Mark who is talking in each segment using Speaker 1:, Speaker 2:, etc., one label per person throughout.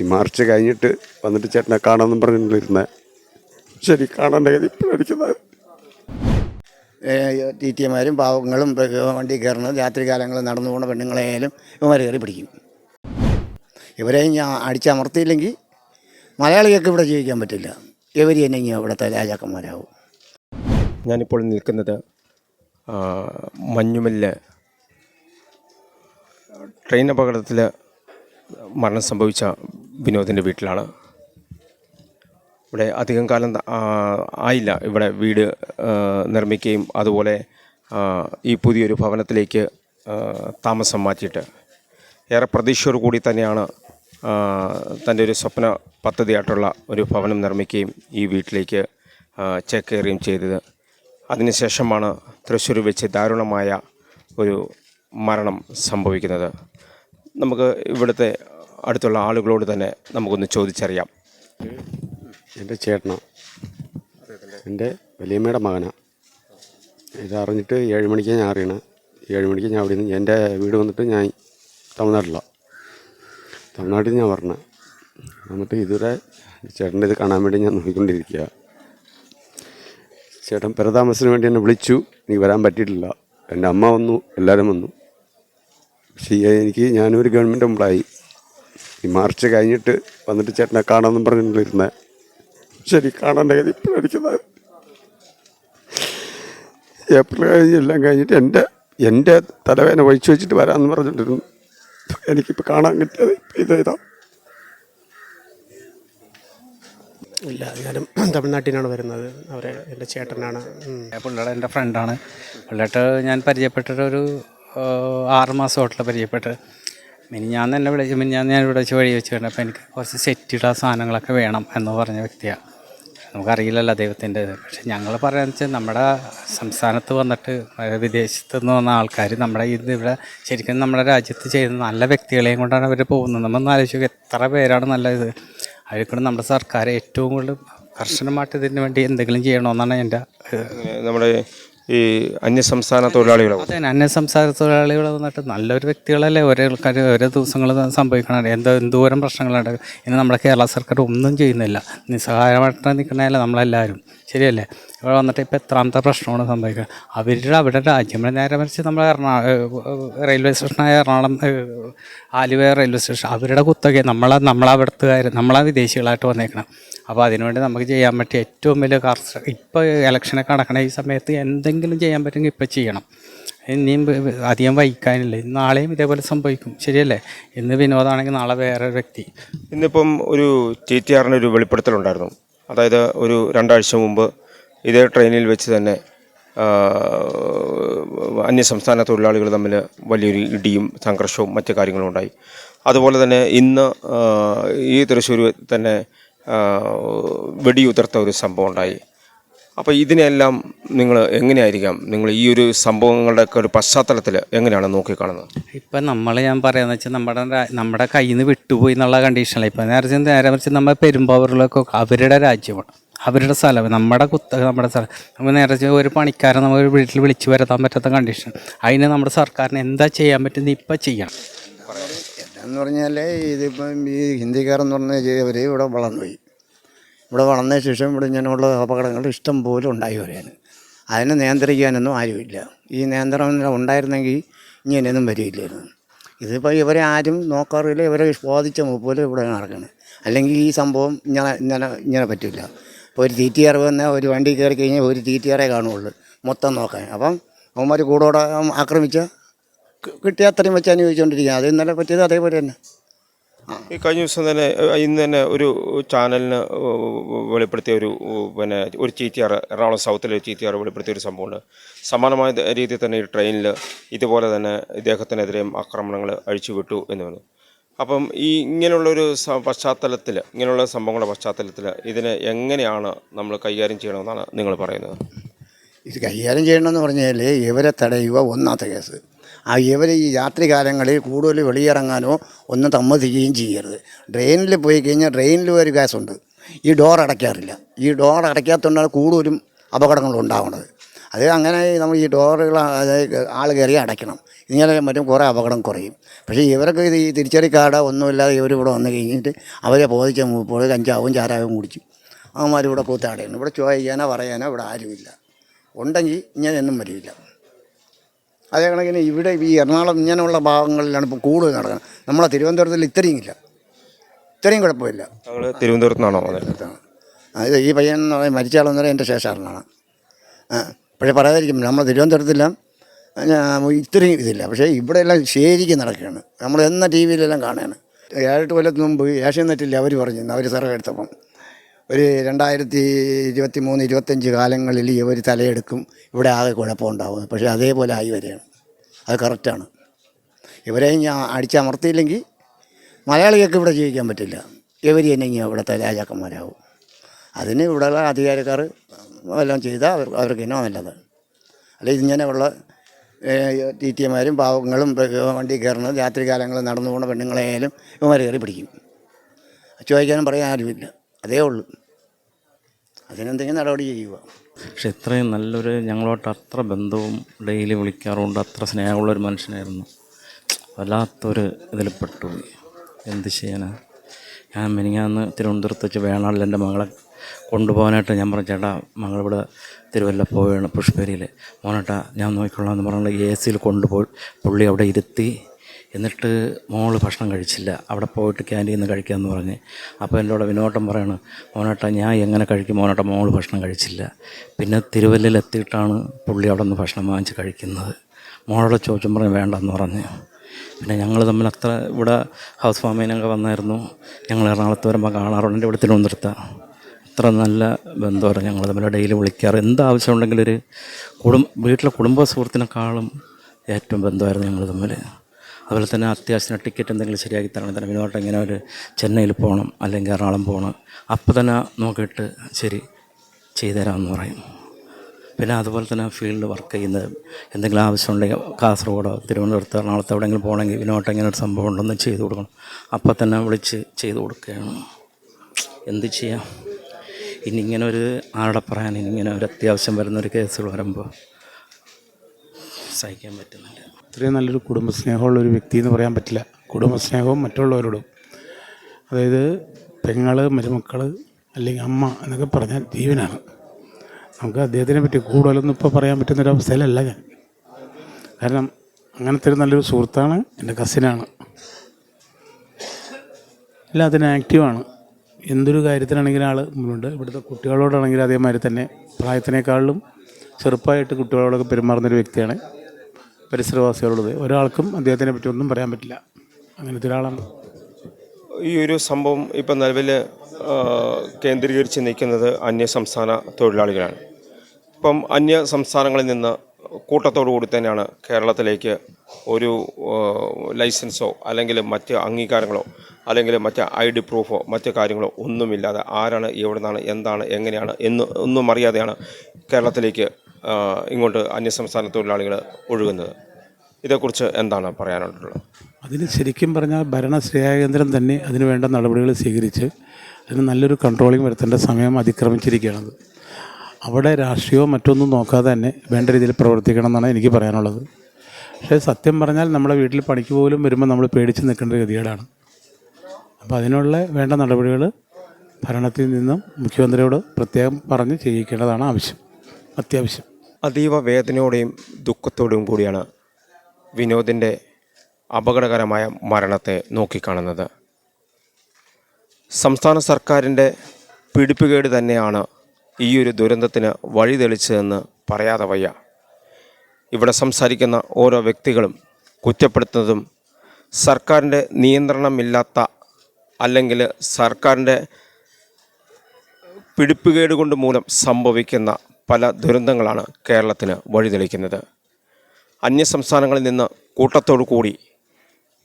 Speaker 1: ഈ മാർച്ച് കഴിഞ്ഞിട്ട് വന്നിട്ട് ചേട്ടനെ കാണാമെന്നും പറഞ്ഞിരുന്നത് ശരി കാണേണ്ട ഗതി ഇപ്പോഴടിക്കുന്നത്
Speaker 2: ടി ടി എമാരും പാവങ്ങളും വണ്ടി കയറുന്നത് രാത്രി കാലങ്ങളിൽ നടന്നു പോകുന്ന പെണ്ണുങ്ങളെയായാലും ഇവന്മാർ കയറി പിടിക്കും. ഇവരെ ഞാൻ അടിച്ചമർത്തിയില്ലെങ്കിൽ മലയാളികൾക്ക് ഇവിടെ ജീവിക്കാൻ പറ്റില്ല. ഇവർ തന്നെ ഇനി ഇവിടുത്തെ രാജാക്കന്മാരാവും.
Speaker 3: ഞാനിപ്പോൾ നിൽക്കുന്നത് മഞ്ഞുമല്ല ട്രെയിൻ അപകടത്തിൽ മരണം സംഭവിച്ച വിനോദിന്റെ വീട്ടിലാണ്. ഇവിടെ അധികം കാലം ആയില്ല. ഇവിടെ വീട് നിർമ്മിക്കുകയും അതുപോലെ ഈ പുതിയൊരു ഭവനത്തിലേക്ക് താമസം മാറ്റിയിട്ട്. ഏറെ പ്രതീക്ഷയോടു കൂടി തന്നെയാണ് തന്റെ ഒരു സ്വപ്ന പദ്ധതിയായിട്ടുള്ള ഒരു ഭവനം നിർമ്മിക്കുകയും ഈ വീട്ടിലേക്ക് ചേക്കേറുകയും ചെയ്തത്. അതിനുശേഷമാണ് തൃശ്ശൂർ വെച്ച് ദാരുണമായ ഒരു മരണം സംഭവിക്കുന്നത്. നമുക്ക് ഇവിടുത്തെ അടുത്തുള്ള ആളുകളോട് തന്നെ നമുക്കൊന്ന് ചോദിച്ചറിയാം.
Speaker 1: എന്റെ ചേട്ടനോ. എന്റെ വലിയമ്മയുടെ മകനാണ് ഇതറിഞ്ഞിട്ട് ഏഴ് മണിക്ക് ഞാൻ അറിയണേ. ഏഴ് മണിക്ക് ഞാൻ അവിടെ നിന്ന് എന്റെ വീട് വന്നിട്ട് ഞാൻ തമിഴ്നാട്ടിലാണ് തമിഴ്നാട്ടിൽ ഞാൻ പറഞ്ഞത് എന്നിട്ട് ഇതുവരെ ചേട്ടന്റെ ഇത് കാണാൻ വേണ്ടി ഞാൻ നോക്കിക്കൊണ്ടിരിക്കുക. ചേട്ടൻ പെരതാമസത്തിന് വേണ്ടി എന്നെ വിളിച്ചു. എനിക്ക് വരാൻ പറ്റിയിട്ടില്ല. എന്റെ അമ്മ വന്നു എല്ലാവരും വന്നു. പക്ഷേ ഐ എനിക്ക് ഞാനൊരു ഗവൺമെന്റ് എംപ്ലോയി. ഈ മാർച്ച് കഴിഞ്ഞിട്ട് വന്നിട്ട് ചേട്ടനെ കാണാമെന്നും പറഞ്ഞിരുന്നത് ശരി കാണേണ്ട? ഗതി ഇപ്പോഴടിക്കുന്നത് ഏപ്രിൽ കഴിഞ്ഞ് എല്ലാം കഴിഞ്ഞിട്ട് എന്റെ എന്റെ തലവേന ഒഴിച്ചു വെച്ചിട്ട് വരാമെന്ന് പറഞ്ഞിട്ടിരുന്നു എനിക്കിപ്പോൾ കാണാൻ കിട്ടിയത് ഇത് ഇതാ.
Speaker 4: ഇല്ല ഞാനും തമിഴ്നാട്ടിനാണ് വരുന്നത്. അവരെ എന്റെ ചേട്ടനാണ്.
Speaker 5: പുള്ളിയുടെ എന്റെ ഫ്രണ്ടാണ്. പുള്ളിയായിട്ട് ഞാൻ പരിചയപ്പെട്ടിട്ട് ഒരു പരിചയപ്പെട്ട്. മാസമായിട്ടുള്ള ഞാൻ തന്നെ വിളിച്ച് മിനി ഞാൻ ഇവിടെ വെച്ച് വഴി വെച്ച് കണ്ടപ്പോൾ എനിക്ക് കുറച്ച് സെറ്റിട സാധനങ്ങളൊക്കെ വേണം എന്ന് പറഞ്ഞ വ്യക്തിയാണ് നമുക്കറിയില്ലല്ലോ ദൈവത്തിന്റെ പക്ഷെ ഞങ്ങൾ പറയാന്ന് വെച്ചാൽ നമ്മുടെ സംസ്ഥാനത്ത് വന്നിട്ട് വിദേശത്ത് നിന്ന് വന്ന ആൾക്കാർ നമ്മുടെ ഇത് ഇവിടെ ശരിക്കും നമ്മുടെ രാജ്യത്ത് ചെയ്യുന്ന നല്ല വ്യക്തികളെയും കൊണ്ടാണ് അവർ പോകുന്നത്. നമ്മൾ ആലോചിക്കുക എത്ര പേരാണ് നല്ല ഇത്? അവർക്കൂടെ നമ്മുടെ സർക്കാർ ഏറ്റവും കൂടുതൽ കർശനമായിട്ട് ഇതിന് വേണ്ടി എന്തെങ്കിലും ചെയ്യണമെന്നാണ് എന്റെ
Speaker 3: നമ്മുടെ ഈ അന്യസംസ്ഥാന തൊഴിലാളികളോ
Speaker 5: അതെ അന്യസംസ്ഥാന തൊഴിലാളികൾ വന്നിട്ട് നല്ലൊരു വ്യക്തികളല്ലേ? ഓരോ ആൾക്കാർ ഓരോ ദിവസങ്ങൾ സംഭവിക്കണം എന്തോ എന്തോരം പ്രശ്നങ്ങളുണ്ട് ഇന്ന് നമ്മുടെ കേരള സർക്കാർ ഒന്നും ചെയ്യുന്നില്ല. നിസ്സഹായമായിട്ട് നിൽക്കണമല്ല നമ്മളെല്ലാവരും. ശരിയല്ലേ? ഇവിടെ വന്നിട്ട് ഇപ്പോൾ എത്രാമത്തെ പ്രശ്നമാണ് സംഭവിക്കുക. അവരുടെ അവിടെ രാജ്യം. നേരെ മറിച്ച് നമ്മൾ എറണാകുളം റെയിൽവേ സ്റ്റേഷനായ എറണാകുളം ആലുവ റെയിൽവേ സ്റ്റേഷൻ. അവരുടെ കുത്തൊക്കെ നമ്മളെ നമ്മളവിടുത്തുകാർ നമ്മളെ വിദേശികളായിട്ട് വന്നേക്കണം. അപ്പോൾ അതിനുവേണ്ടി നമുക്ക് ചെയ്യാൻ പറ്റിയ ഏറ്റവും വലിയ കർഷ ഇപ്പോൾ ഇലക്ഷനൊക്കെ നടക്കണ ഈ സമയത്ത് എന്തെങ്കിലും ചെയ്യാൻ പറ്റുമെങ്കിൽ ഇപ്പോൾ ചെയ്യണം. ഇനിയും അധികം വൈകാനില്ല നാളെയും ഇതേപോലെ സംഭവിക്കും. ശരിയല്ലേ? ഇന്ന് വിനോദമാണെങ്കിൽ നാളെ വേറെ വ്യക്തി.
Speaker 3: ഇന്നിപ്പം ഒരു ആറിന്റെ ഒരു വെളിപ്പെടുത്തലുണ്ടായിരുന്നു. അതായത് ഒരു രണ്ടാഴ്ച മുമ്പ് ഇതേ ട്രെയിനിൽ വെച്ച് തന്നെ അന്യസംസ്ഥാന തൊഴിലാളികൾ തമ്മിൽ വലിയൊരു ഇടിയും സംഘർഷവും മറ്റു കാര്യങ്ങളും ഉണ്ടായി. അതുപോലെ തന്നെ ഇന്ന് ഈ തൃശ്ശൂർ തന്നെ വെടിയുതിർത്ത ഒരു സംഭവം ഉണ്ടായി. അപ്പോൾ ഇതിനെല്ലാം നിങ്ങൾ എങ്ങനെയായിരിക്കാം? നിങ്ങൾ ഈ ഒരു സംഭവങ്ങളുടെയൊക്കെ ഒരു പശ്ചാത്തലത്തിൽ എങ്ങനെയാണ് നോക്കിക്കാണുന്നത്?
Speaker 5: ഇപ്പം നമ്മൾ ഞാൻ പറയാന്ന് വെച്ചാൽ നമ്മുടെ നമ്മുടെ കയ്യിൽ നിന്ന് വിട്ടുപോയി എന്നുള്ള കണ്ടീഷനിലാണ് ഇപ്പം നേരെ നേരെ മറിച്ച് നമ്മൾ പെരുമ്പാവൂരിലൊക്കെ അവരുടെ രാജ്യമാണ്. അവരുടെ സ്ഥലം നമ്മുടെ കുത്ത നമ്മുടെ സ്ഥലം. നമുക്ക് നേരെ ഒരു പണിക്കാരൻ നമ്മൾ ഒരു വീട്ടിൽ വിളിച്ചു വരുത്താൻ പറ്റാത്ത കണ്ടീഷൻ അതിന് നമ്മുടെ സർക്കാരിന് എന്താ ചെയ്യാൻ പറ്റുന്നത് ഇപ്പം ചെയ്യണം.
Speaker 2: എന്ന് പറഞ്ഞാൽ ഇതിപ്പം ഈ ഹിന്ദിക്കാരെന്ന് പറഞ്ഞാൽ ഇവർ ഇവിടെ വളർന്നുപോയി. ഇവിടെ വളർന്ന ശേഷം ഇവിടെ ഇങ്ങനെയുള്ള അപകടങ്ങൾ ഇഷ്ടം പോലെ ഉണ്ടായി വരാൻ അതിനെ നിയന്ത്രിക്കാനൊന്നും ആരുമില്ല. ഈ നിയന്ത്രണം ഉണ്ടായിരുന്നെങ്കിൽ ഇങ്ങനെയൊന്നും വരില്ലായിരുന്നു ഇതിപ്പോൾ ഇവരെ ആരും നോക്കാറില്ല. ഇവരെ ബാധിച്ച പോലെ ഇവിടെ നടക്കുന്നത് അല്ലെങ്കിൽ ഈ സംഭവം ഇങ്ങനെ ഇങ്ങനെ ഇങ്ങനെ പറ്റില്ല. ഇപ്പോൾ ഒരു തീറ്റി ആർ വന്ന ഒരു വണ്ടി കയറി കഴിഞ്ഞാൽ ഒരു തീറ്റിയാറേ കാണുള്ളൂ മൊത്തം നോക്കാൻ. അപ്പം അവന്മാർ കൂടോടെ ആക്രമിച്ച കിട്ടിയ അത്രയും വെച്ച് അനുഭവിച്ചുകൊണ്ടിരിക്കുക അത് ഇന്നലെ പറ്റിയത് അതേപോലെ തന്നെ.
Speaker 3: ഈ കഴിഞ്ഞ ദിവസം തന്നെ ഇന്ന് തന്നെ ഒരു ചാനലിന് വെളിപ്പെടുത്തിയ ഒരു പിന്നെ ഒരു ചീറ്റിയാർ എറണാകുളം സൗത്തിലെ ചീറ്റിയാർ വെളിപ്പെടുത്തിയ ഒരു സംഭവമുണ്ട്. സമാനമായ രീതിയിൽ തന്നെ ഈ ട്രെയിനിൽ ഇതുപോലെ തന്നെ ഇദ്ദേഹത്തിനെതിരെയും ആക്രമണങ്ങൾ അഴിച്ചുവിട്ടു എന്ന് പറഞ്ഞു. അപ്പം ഈ ഇങ്ങനെയുള്ളൊരു പശ്ചാത്തലത്തിൽ ഇങ്ങനെയുള്ള സംഭവങ്ങളുടെ പശ്ചാത്തലത്തിൽ ഇതിനെ എങ്ങനെയാണ് നമ്മൾ കൈകാര്യം ചെയ്യണമെന്നാണ് നിങ്ങൾ പറയുന്നത്?
Speaker 2: ഇത് കൈകാര്യം ചെയ്യണമെന്ന് പറഞ്ഞാൽ ഇവരെ തടയുക ഒന്നാമത്തെ കേസ്. ഇവർ ഈ രാത്രികാലങ്ങളിൽ കൂടുതൽ വെളിയിറങ്ങാനോ ഒന്നും സമ്മതിക്കുകയും ചെയ്യരുത്. ഡ്രെയിനിൽ പോയി കഴിഞ്ഞാൽ ട്രെയിനിൽ ഒരു ഗ്യാസുണ്ട് ഈ ഡോർ അടയ്ക്കാറില്ല. ഈ ഡോർ അടയ്ക്കാത്തതുകൊണ്ടാണ് കൂടുതലും അപകടങ്ങൾ ഉണ്ടാവുന്നത്. അത് അങ്ങനെ നമ്മൾ ഈ ഡോറുകൾ ആൾ കയറി അടയ്ക്കണം. ഇങ്ങനെ മറ്റും കുറേ അപകടം കുറയും. പക്ഷേ ഇവർക്ക് ഇത് ഈ തിരിച്ചറി കാർഡ് ഒന്നുമില്ലാതെ ഇവർ ഇവിടെ വന്നു കഴിഞ്ഞിട്ട് അവരെ ബോധിച്ച മൂപ്പോൾ കഞ്ചാവും ചാരാവും കുടിച്ചു അവന്മാർ ഇവിടെ കൂത്താടയാണ് ഇവിടെ ചോദിക്കാനോ പറയാനോ ഇവിടെ ആരുമില്ല. ഉണ്ടെങ്കിൽ ഇങ്ങനെയൊന്നും വരില്ല. അതേ കണക്കിന് ഇവിടെ ഈ എറണാകുളം ഇങ്ങനെയുള്ള ഭാഗങ്ങളിലാണ് ഇപ്പോൾ കൂടുതൽ നടക്കുന്നത്. നമ്മളെ തിരുവനന്തപുരത്തിൽ ഇത്രയും ഇല്ല ഇത്രയും കുഴപ്പമില്ല
Speaker 3: തിരുവനന്തപുരത്ത് നിന്നാണോ അതായത്
Speaker 2: അത് ഈ പയ്യൻ എന്ന് പറയുന്നത് മരിച്ചാളെന്ന് പറയുന്നത് എന്റെ ശേഷാറിനാണ്. പക്ഷേ പറയാതിരിക്കും നമ്മൾ തിരുവനന്തപുരത്തെല്ലാം ഇത്രയും ഇതില്ല. പക്ഷേ ഇവിടെ എല്ലാം ശരിക്കും നടക്കുകയാണ്. നമ്മൾ എന്ന ടി വിയിലെല്ലാം കാണുകയാണ്. ഏഴെട്ട് കൊല്ലത്തിന് മുമ്പ് ഏഷ്യാനെറ്റിൽ അവർ പറഞ്ഞു അവർ സർവേ എടുത്തപ്പം. ഒരു രണ്ടായിരത്തി ഇരുപത്തി മൂന്ന് ഇരുപത്തഞ്ച് കാലങ്ങളിൽ ഇവർ തലയെടുക്കും. ഇവിടെ ആകെ കുഴപ്പമുണ്ടാവും പക്ഷേ അതേപോലെ ആയി വരികയാണ്. അത് കറക്റ്റാണ് ഇവരെ ഞാൻ അടിച്ചമർത്തിയില്ലെങ്കിൽ മലയാളികൾക്ക് ഇവിടെ ജീവിക്കാൻ പറ്റില്ല. ഇവർ തന്നെ ഇനി ഇവിടുത്തെ രാജാക്കന്മാരാകും അതിന് ഇവിടെയുള്ള അധികാരക്കാർ എല്ലാം ചെയ്താൽ അവർ അവർക്ക് തന്നെ നല്ലത്? അല്ല ഇതിങ്ങനെയുള്ള ടി ടി എമാരും പാവങ്ങളും വണ്ടി കയറുന്നത് രാത്രി കാലങ്ങളിൽ നടന്നു പോകുന്ന പെണ്ണുങ്ങളെയായാലും ഇവന്മാർ കയറി പിടിക്കും. ചോദിക്കാനും പറയാൻ ആരുമില്ല. അതേ ഉള്ളൂ. അതിനെന്തെങ്കിലും നടപടി ചെയ്യുക.
Speaker 6: പക്ഷെ ഇത്രയും നല്ലൊരു ഞങ്ങളോട്ട് അത്ര ബന്ധവും ഡെയിലി വിളിക്കാറുണ്ട് അത്ര സ്നേഹമുള്ളൊരു മനുഷ്യനായിരുന്നു. വല്ലാത്തൊരു ഇതിൽ പെട്ടുപോയി. എന്ത് ചെയ്യാനാ? ഞാൻ മിനിങ്ങാന്ന് തിരുവനന്തപുരത്ത് വെച്ച് വേണാളിൽ എന്റെ മകളെ കൊണ്ടുപോകാനായിട്ട് ഞാൻ പറഞ്ഞു ചേട്ടാ മകളിവിടെ തിരുവല്ല പോവുകയാണ് പുഷ്പേരിയിൽ മോനേട്ടാ ഞാൻ നോക്കിക്കൊള്ളാം എന്ന് പറഞ്ഞുള്ള എ സിയിൽ കൊണ്ടുപോയി പുള്ളി അവിടെ ഇരുത്തി എന്നിട്ട് മോൾ ഭക്ഷണം കഴിച്ചില്ല. അവിടെ പോയിട്ട് ക്യാന്റീനിൽ നിന്ന് കഴിക്കാമെന്ന് പറഞ്ഞ്. അപ്പോൾ കൂടെ വിനോട്ടം പറയണം മോനോട്ട ഞാൻ എങ്ങനെ കഴിക്കും? മോനോട്ട മോൾ ഭക്ഷണം കഴിച്ചില്ല. പിന്നെ തിരുവല്ലയിൽ എത്തിയിട്ടാണ് പുള്ളി അവിടെ നിന്ന് ഭക്ഷണം വാങ്ങിച്ച് കഴിക്കുന്നത്. മോളോട് ചോദിച്ചും പറഞ്ഞ് വേണ്ടെന്ന് പറഞ്ഞ്. പിന്നെ ഞങ്ങൾ തമ്മിൽ അത്ര ഇവിടെ ഹൗസ് ഫാമിനൊക്കെ വന്നായിരുന്നു. ഞങ്ങൾ എറണാകുളത്ത് വരുമ്പോൾ കാണാറുണ്ട് ഇവിടെ തിരുവനന്തപുരത്താണ് അത്ര നല്ല ബന്ധമാണ് ഞങ്ങൾ തമ്മിൽ. ഡെയിലി വിളിക്കാറ്. എന്ത് ആവശ്യമുണ്ടെങ്കിലും ഒരു കുടും വീട്ടിലെ കുടുംബ സുഹൃത്തിനെക്കാളും ഏറ്റവും ബന്ധമായിരുന്നു ഞങ്ങൾ തമ്മിൽ. അതുപോലെ തന്നെ അത്യാവശ്യം ടിക്കറ്റ് എന്തെങ്കിലും ശരിയാക്കി തരണം. തന്നെ വിനോദം ഇങ്ങനെ ഒരു ചെന്നൈയിൽ പോകണം അല്ലെങ്കിൽ എറണാകുളം പോകണം. അപ്പോൾ തന്നെ നോക്കിയിട്ട് ശരി ചെയ്തുതരാമെന്ന് പറയും. പിന്നെ അതുപോലെ തന്നെ ഫീൽഡ് വർക്ക് ചെയ്യുന്നത് എന്തെങ്കിലും ആവശ്യമുണ്ടെങ്കിൽ കാസർഗോഡോ തിരുവനന്തപുരത്ത് എറണാകുളത്ത് എവിടെയെങ്കിലും പോകണമെങ്കിൽ വിനോദം ഇങ്ങനെ ഒരു സംഭവം ഉണ്ടെന്ന് ചെയ്തു കൊടുക്കണം. അപ്പോൾ തന്നെ വിളിച്ച് ചെയ്തു കൊടുക്കുകയാണ്. എന്ത് ചെയ്യാം? ഇനി ഇങ്ങനെ ഒരു ആരുടെ പറയാൻ? ഇനി ഇങ്ങനെ ഒരു അത്യാവശ്യം വരുന്നൊരു കേസുകൾ വരുമ്പോൾ സഹിക്കാൻ പറ്റുന്നില്ല.
Speaker 7: ഇത്രയും നല്ലൊരു കുടുംബസ്നേഹമുള്ള ഒരു വ്യക്തി എന്ന് പറയാൻ പറ്റില്ല. കുടുംബസ്നേഹവും മറ്റുള്ളവരോടും. അതായത് പെങ്ങൾ മരുമക്കൾ അല്ലെങ്കിൽ അമ്മ എന്നൊക്കെ പറഞ്ഞാൽ ജീവനാണ്. നമുക്ക് അദ്ദേഹത്തിനെ പറ്റി കൂടുതലൊന്നും ഇപ്പോൾ പറയാൻ പറ്റുന്നൊരവസ്ഥയിലല്ല ഞാൻ. കാരണം അങ്ങനത്തെ ഒരു നല്ലൊരു സുഹൃത്താണ് എന്റെ കസിനാണ്. എല്ലാം അതിന് ആക്റ്റീവാണ്. എന്തൊരു കാര്യത്തിനാണെങ്കിലും ആൾ മുന്നുണ്ട് ഇവിടുത്തെ കുട്ടികളോടാണെങ്കിൽ അതേമാതിരി തന്നെ പ്രായത്തിനേക്കാളിലും ചെറുപ്പമായിട്ട് കുട്ടികളോടൊക്കെ പെരുമാറുന്നൊരു വ്യക്തിയാണ്. പരിസരവാസികളോട് ഒരാൾക്കും അദ്ദേഹത്തിനെ പറ്റി ഒന്നും പറയാൻ പറ്റില്ല. അങ്ങനത്തെ ഒരാളാണ്.
Speaker 3: ഈ ഒരു സംഭവം ഇപ്പം നിലവിൽ കേന്ദ്രീകരിച്ച് നിൽക്കുന്നത് അന്യ സംസ്ഥാന തൊഴിലാളികളാണ്. ഇപ്പം അന്യ സംസ്ഥാനങ്ങളിൽ നിന്ന് കൂട്ടത്തോടു കൂടി തന്നെയാണ് കേരളത്തിലേക്ക് ഒരു ലൈസൻസോ അല്ലെങ്കിൽ മറ്റ് അംഗീകാരങ്ങളോ അല്ലെങ്കിൽ മറ്റ് ഐ ഡി പ്രൂഫോ മറ്റ് കാര്യങ്ങളോ ഒന്നുമില്ലാതെ ആരാണ് എവിടെ നിന്നാണ് എന്താണ് എങ്ങനെയാണ് എന്ന് ഒന്നും അറിയാതെയാണ് കേരളത്തിലേക്ക് ഇങ്ങോട്ട് അന്യസംസ്ഥാന തൊഴിലാളികൾ ഒഴുകുന്നത്. ഇതേക്കുറിച്ച് എന്താണ് പറയാനുള്ളത്?
Speaker 7: അതിന് ശരിക്കും പറഞ്ഞാൽ ഭരണശ്രേയ കേന്ദ്രം തന്നെ അതിന് വേണ്ട നടപടികൾ സ്വീകരിച്ച് അതിന് നല്ലൊരു കൺട്രോളിങ് വരുത്തേണ്ട സമയം അതിക്രമിച്ചിരിക്കുകയാണത്. അവിടെ രാഷ്ട്രീയമോ മറ്റൊന്നും നോക്കാതെ തന്നെ വേണ്ട രീതിയിൽ പ്രവർത്തിക്കണം എന്നാണ് എനിക്ക് പറയാനുള്ളത്. പക്ഷേ സത്യം പറഞ്ഞാൽ നമ്മുടെ വീട്ടിൽ പണിക്ക് പോലും വരുമ്പോൾ നമ്മൾ പേടിച്ച് നിൽക്കേണ്ട ഗതികേടാണ്. അപ്പോൾ അതിനുള്ള വേണ്ട നടപടികൾ ഭരണത്തിൽ നിന്നും മുഖ്യമന്ത്രിയോട് പ്രത്യേകം പറഞ്ഞ് ചെയ്യിക്കേണ്ടതാണ് ആവശ്യം അത്യാവശ്യം.
Speaker 3: അതീവ വേദനയോടെയും ദുഃഖത്തോടെയും കൂടിയാണ് വിനോദിന്റെ അപകടകരമായ മരണത്തെ നോക്കിക്കാണുന്നത്. സംസ്ഥാന സർക്കാരിന്റെ പിടിപ്പുകേട് തന്നെയാണ് ഈ ഒരു ദുരന്തത്തിന് വഴി തെളിച്ചതെന്ന് പറയാതെ വയ്യ. ഇവിടെ സംസാരിക്കുന്ന ഓരോ വ്യക്തികളും കുറ്റപ്പെടുത്തുന്നതും സർക്കാരിന്റെ നിയന്ത്രണമില്ലാത്ത അല്ലെങ്കിൽ സർക്കാരിന്റെ പിടിപ്പുകേട് കൊണ്ട് മൂലം സംഭവിക്കുന്ന പല ദുരന്തങ്ങളാണ് കേരളത്തിന് വഴിതെളിക്കുന്നത് അന്യസംസ്ഥാനങ്ങളിൽ നിന്ന് കൂട്ടത്തോടു കൂടി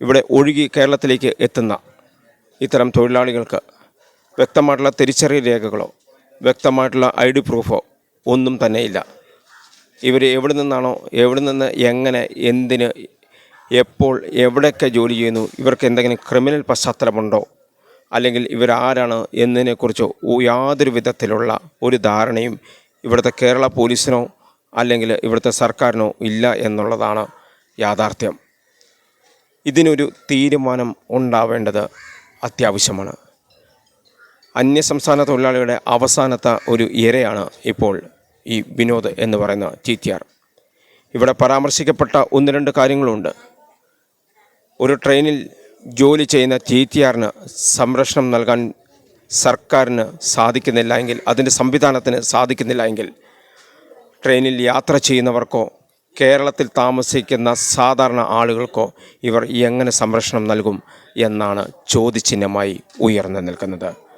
Speaker 3: ഇവിടെ ഒഴുകി കേരളത്തിലേക്ക് എത്തുന്ന ഇത്തരം തൊഴിലാളികൾക്ക് വ്യക്തമായിട്ടുള്ള തിരിച്ചറിയൽ രേഖകളോ വ്യക്തമായിട്ടുള്ള ഐ ഡി പ്രൂഫോ ഒന്നും തന്നെയില്ല ഇവർ എവിടെ നിന്നാണോ എവിടെ നിന്ന് എങ്ങനെ എന്തിന് എപ്പോൾ എവിടെയൊക്കെ ജോലി ചെയ്യുന്നു ഇവർക്ക് എന്തെങ്കിലും ക്രിമിനൽ പശ്ചാത്തലമുണ്ടോ അല്ലെങ്കിൽ ഇവരാരാണ് എന്നതിനെക്കുറിച്ചോ യാതൊരു വിധത്തിലുള്ള ഒരു ധാരണയും ഇവിടുത്തെ കേരള പോലീസിനോ അല്ലെങ്കിൽ ഇവിടുത്തെ സർക്കാരിനോ ഇല്ല എന്നുള്ളതാണ് യാഥാർത്ഥ്യം. ഇതിനൊരു തീരുമാനം ഉണ്ടാവേണ്ടത് അത്യാവശ്യമാണ്. അന്യസംസ്ഥാന തൊഴിലാളികളുടെ അവസാനത്തെ ഒരു ഇരയാണ് ഇപ്പോൾ ഈ വിനോദ് എന്ന് പറയുന്ന ചീത്തിയാർ ഇവിടെ പരാമർശിക്കപ്പെട്ട ഒന്ന് രണ്ട് കാര്യങ്ങളുണ്ട്. ഒരു ട്രെയിനിൽ ജോലി ചെയ്യുന്ന ചീത്തിയാറിന് സംരക്ഷണം നൽകാൻ സർക്കാരിന് സാധിക്കുന്നില്ല എങ്കിൽ അതിന്റെ സംവിധാനത്തിന് സാധിക്കുന്നില്ല എങ്കിൽ ട്രെയിനിൽ യാത്ര ചെയ്യുന്നവർക്കോ കേരളത്തിൽ താമസിക്കുന്ന സാധാരണ ആളുകൾക്കോ ഇവർ എങ്ങനെ സംരക്ഷണം നൽകും എന്നാണ് ചോദ്യചിഹ്നമായി ഉയർന്നു നിൽക്കുന്നത്.